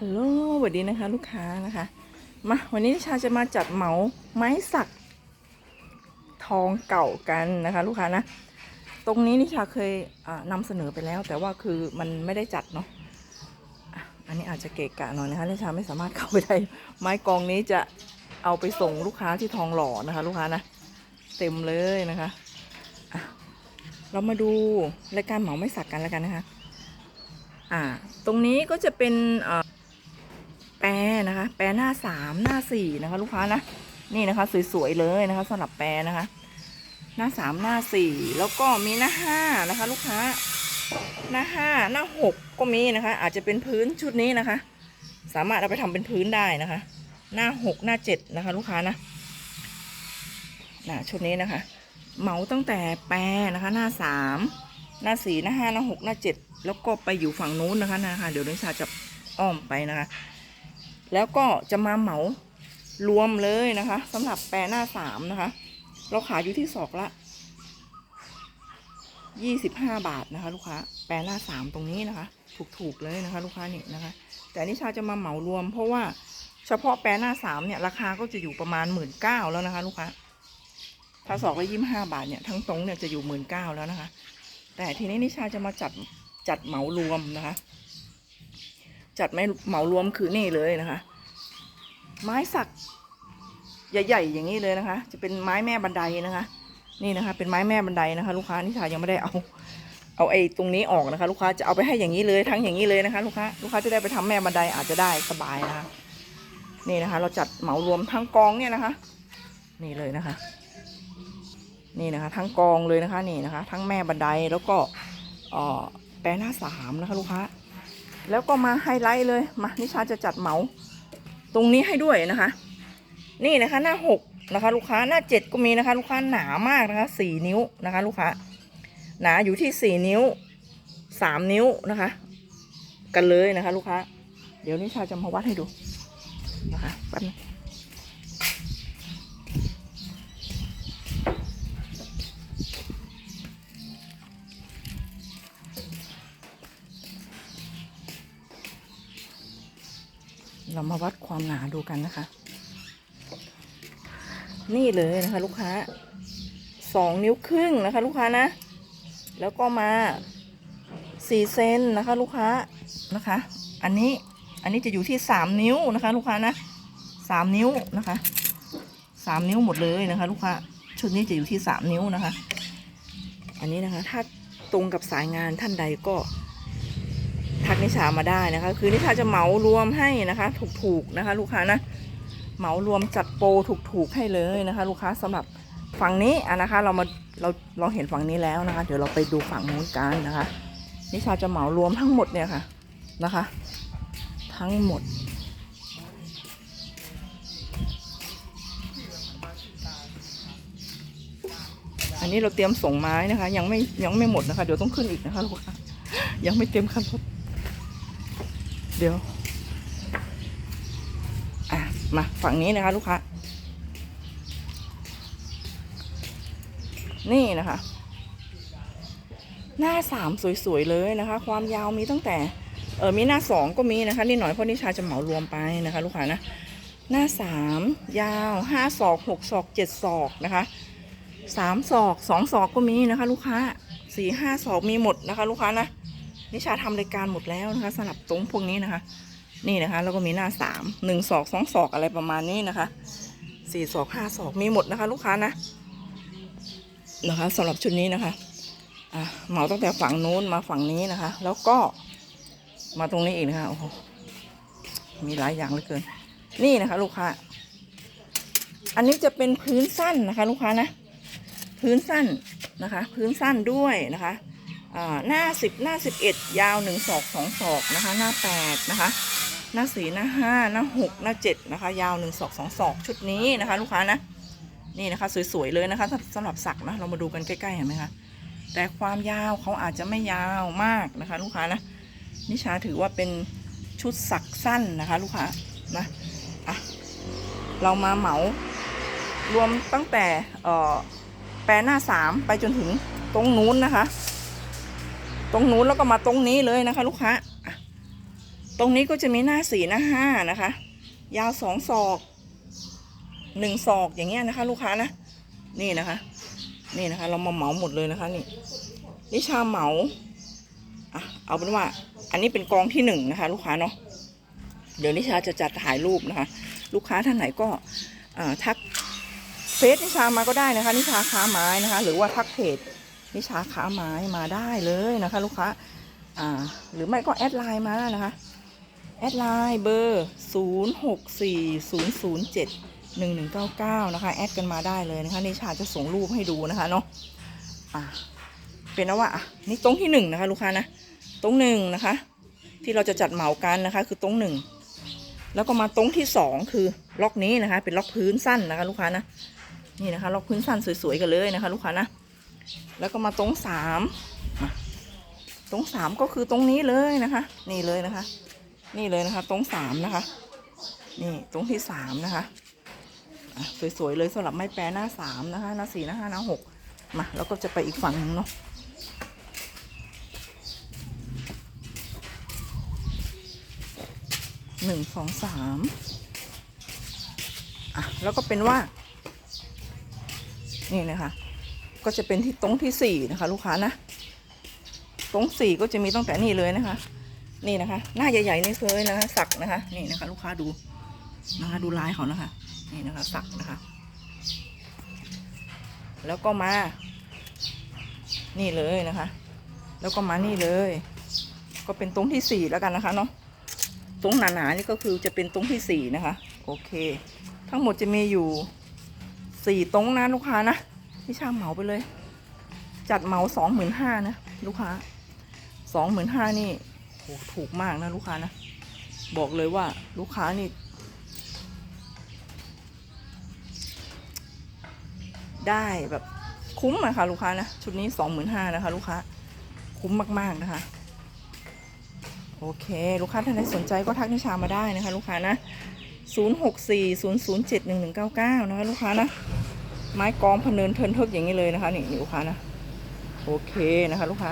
ฮัลโหลสวัสดีนะคะ ลูกค้านะคะ มาวันนี้นิชาจะมาจัดเหมาไม้สัก ทองเก่ากันนะคะ ลูกค้านะ ตรงนี้นิชาเคยอ่านำเสนอไปแล้ว แต่ว่าคือมันไม่ได้จัดเนาะอันนี้อาจจะเกะกะหน่อยนะคะนิชาไม่สามารถเข้าไปได้ไม้กองนี้จะเอาไปส่งลูกค้าที่ทองหล่อนะคะ ลูกค้านะเต็มเลยนะคะะเรามาดูรายการเหมาไม้สักกันแล้วกันนะคะอ่า ตรงนี้ก็จะเป็นเอ่อ แปรนะคะ แปรหน้าสามหน้าสี่นะคะ ลูกค้านะนี่นะคะ สวยๆเลยนะคะสำหรับแปรนะคะ หน้าสามหน้าสี่แล้วก็มีหน้าห้านะคะ ลูกค้า หน้าห้าหน้าหกก็มีนะคะ อาจจะเป็นพื้นชุดนี้นะคะ สามารถเอาไปทำเป็นพื้นได้นะคะ หน้าหกหน้าเจ็ดนะคะ ลูกค้านะนะชุดนี้นะคะ เหมาตั้งแต่แปรนะคะ หน้าสามหน้าสี่หน้าห้าหน้าหกหน้าเจ็ดแล้วก็ไปอยู่ฝั่งนู้นนะคะนะคะ เดี๋ยวนิชาจะอ้อมไปนะคะ แล้วก็จะมาเหมารวมเลยนะคะสำหรับแปรหน้าสามนะคะ เราขายอยู่ที่ศอกละยี่สิบห้าบาทนะคะ ลูกค้า แปรหน้าสามตรงนี้นะคะ ถูกๆเลยนะคะ ลูกค้านี่นะคะ แต่นิชาจะมาเหมารวม เพราะว่าเฉพาะแปรหน้าสามเนี่ยราคาก็จะอยู่ประมาณหมื่นเก้าแล้วนะคะ ลูกค้าถ้าสอกละยี่ห้าบาทเนี่ยทั้งตรงเนี่ยจะอยู่หมื่นเก้าแล้วนะคะ แต่ทีนี้นิชาจะมาจัดจัดเหมารวมนะคะ จัดไม่เหมารวมคือนี่เลยนะคะ ไม้สักใหญ่ๆอย่างนี้เลยนะคะ จะเป็นไม้แม่บันไดนะคะ นี่นะคะ เป็นไม้แม่บันไดนะคะ ลูกค้านิชายังไม่ได้เอา เอาไอ้ตรงนี้ออกนะคะ ลูกค้าจะเอาไปให้อย่างนี้เลยทั้งอย่างนี้เลยนะคะ ลูกค้าลูกค้าจะได้ไปทำแม่บันไดอาจจะได้สบายนะคะ นี่นะคะ เราจัดเหมารวมทั้งกองเนี่ยนะคะ นี่เลยนะคะ นี่นะคะ ทั้งกองเลยนะคะนี่นะคะ ทั้งแม่บันไดแล้วก็อ่อแปรหน้าสามนะคะ ลูกค้า แล้วก็มาไฮไลท์เลย มานิชาจะจัดเหมา ตรงนี้ให้ด้วยนะคะ นี่นะคะหน้าหกนะคะ ลูกค้าหน้าเจ็ดก็มีนะคะ ลูกค้าหนามากนะคะสี่นิ้วนะคะ ลูกค้าหนาอยู่ที่สี่นิ้วสามนิ้วนะคะ กันเลยนะคะ ลูกค้า เดี๋ยวนิชาจะมาวัดให้ดูนะคะแป๊บนึง เรามาวัดความหนาดูกันนะคะ นี่เลยนะคะ ลูกค้าสองนิ้วครึ่งนะคะ ลูกค้านะ แล้วก็มาสี่เซนนะคะ ลูกค้านะคะ อันนี้อันนี้จะอยู่ที่สามนิ้วนะคะ ลูกค้านะสามนิ้วนะคะสามนิ้วหมดเลยนะคะ ลูกค้าชุดนี้จะอยู่ที่สามนิ้วนะคะ อันนี้นะคะ ถ้าตรงกับสายงานท่านใดก็ ทักนิชามาได้นะคะ คือนิชาจะเหมารวมให้นะคะ ถูกๆนะคะ ลูกค้านะเหมารวมจัดโปรถูกๆให้เลยนะคะ ลูกค้าสำหรับฝั่งนี้อะนะคะ เรามาเราเราเห็นฝั่งนี้แล้วนะคะ เดี๋ยวเราไปดูฝั่งนู้นกันนะคะ นิชาจะเหมารวมทั้งหมดเนี่ยค่ะนะคะ ทั้งหมดอันนี้เราเตรียมส่งไม้นะคะ ยังไม่ยังไม่หมดนะคะ เดี๋ยวต้องขึ้นอีกนะคะลูกค้ายังไม่เต็มคันรถ เดี๋ยว อะ มาฝั่งนี้นะคะ ลูกค้า นี่นะคะ หน้าสามสวยๆเลยนะคะ ความยาวมีตั้งแต่ เออมีหน้าสองก็มีนะคะนิดหน่อยเพราะนิชาจะเหมารวมไปนะคะ ลูกค้านะ หน้าสามยาวห้าศอกหกศอกเจ็ดศอกนะคะสามศอกสองศอกก็มีนะคะ ลูกค้าสี่ห้าศอกมีหมดนะคะ ลูกค้านะ นิชาทำรายการหมดแล้วนะคะสำหรับตรงพวกนี้นะคะ นี่นะคะ แล้วก็มีหน้าสามหนึ่งศอกสองศอกอะไรประมาณนี้นะคะสี่ศอกห้าศอกมีหมดนะคะ ลูกค้านะนะคะสำหรับชุดนี้นะคะอะเหมาตั้งแต่ฝั่งนู้นมาฝั่งนี้นะคะ แล้วก็มาตรงนี้อีกนะคะโอ้โหมีหลายอย่างเหลือเกิน นี่นะคะ ลูกค้า อันนี้จะเป็นพื้นสั้นนะคะ ลูกค้านะ พื้นสั้นนะคะ พื้นสั้นด้วยนะคะ หน้าสิบหน้าสิบเอ็ดยาวหนึ่งศอกสองศอกนะคะ หน้าแปดนะคะ หน้าสี่หน้าห้าหน้าหกหน้าเจ็ดนะคะ ยาวหนึ่งศอกสองศอก ชุดนี้นะคะ ลูกค้านะ นี่นะคะ สวยๆ เลยนะคะสำหรับสักนะ เรามาดูกันใกล้ๆ เห็นไหมคะ แต่ความยาวเขาอาจจะไม่ยาวมากนะคะ ลูกค้านะ นิชาถือว่าเป็นชุดสักสั้นนะคะ ลูกค้านะอะเรามาเหมารวมตั้งแต่เอ่อแปรหน้าสามไปจนถึงตรงนู้นนะคะ ตรงนู้นแล้วก็มาตรงนี้เลยนะคะ ลูกค้าตรงนี้ก็จะมีหน้าสี่หน้าห้านะคะ ยาวสองศอกหนึ่งศอกอย่างเงี้ยนะคะ ลูกค้านะนี่นะคะ นี่นะคะ เรามาเหมาหมดเลยนะคะ นี่นิชาเหมาอะเอาเป็นว่า อันนี้เป็นกองที่หนึ่งนะคะ ลูกค้าเนาะเดี๋ยวนิชาจะจัดถ่ายรูปนะคะ ลูกค้าท่านไหนก็อ่าทักเฟซนิชามาก็ได้นะคะ นิชาค้าไม้นะคะ หรือว่าทักเพจ นิชาค้าไม้มาได้เลยนะคะ ลูกค้าอ่าหรือไม่ก็แอดไลน์มานะคะแอดไลน์เบอร์ 0 6 4 0 0 7 1 1 9 9 นะคะ แอดกันมาได้เลยนะคะนิชาจะส่งรูปให้ดูนะคะเนาะอ่าเป็นนะว่าอะนี่ตรงที่หนึ่งนะคะลูกค้านะตรงหนึ่งนะคะ ที่เราจะจัดเหมากันนะคะ คือตรงหนึ่งแล้วก็มาตรงที่สองคือล็อกนี้นะคะ เป็นล็อกพื้นสั้นนะคะ ลูกค้านะนี่นะคะล็อกพื้นสั้นสวยๆกันเลยนะคะ ลูกค้านะ แล้วก็มาตรงสามตรงสามก็คือตรงนี้เลยนะคะ นี่เลยนะคะ นี่เลยนะคะ ตรงสามนะคะ นี่ตรงที่สามนะคะสวยๆเลยสำหรับไม้แปรหน้าสามนะคะหน้าสี่หน้าห้าหน้าหกมาแล้วก็จะไปอีกฝั่งหนึงเนาะหนึ่งสองสามอะแล้วก็เป็นว่า นี่นะคะ ก็จะเป็นที่ตรงที่สี่นะคะลูกค้านะ ตรงสี่ก็จะมีตั้งแต่นี่เลยนะคะ นี่นะคะ หน้าใหญ่ๆนี่เลยนะคะ สักนะคะ นี่นะคะ ลูกค้าดูนะคะดูลายเขานะคะ นี่นะคะ สักนะคะ แล้วก็มา นี่เลยนะคะ แล้วก็มานี่เลย ก็เป็นตรงที่สี่แล้วกันนะคะเนาะตรงหนาๆนี่ก็คือจะเป็นตรงที่สี่นะคะ โอเค ทั้งหมดจะมีอยู่สี่ตรงนะลูกค้านะ พี่ชาเหมาไปเลย จัดเหมาสองหมื่นห้านะลูกค้าสองหมื่นห้านี่โหถูกมากนะลูกค้านะ บอกเลยว่าลูกค้านี่ ได้แบบคุ้มอะค่ะ ลูกค้านะ ชุดนี้สองหมื่นห้านะคะ ลูกค้า คุ้มมาก ๆนะคะ โอเค ลูกค้าท่านใดสนใจก็ทักนิชามาได้นะคะ ลูกค้านะศูนย์หกสี่ศูนย์ศูนย์เจ็ดหนึ่งหนึ่งเก้าเก้านะคะลูกค้านะ ไม้กองพเนินเทินเทิกอย่างนี้เลยนะคะนี่นี่ลูกค้านะโอเคนะคะ ลูกค้า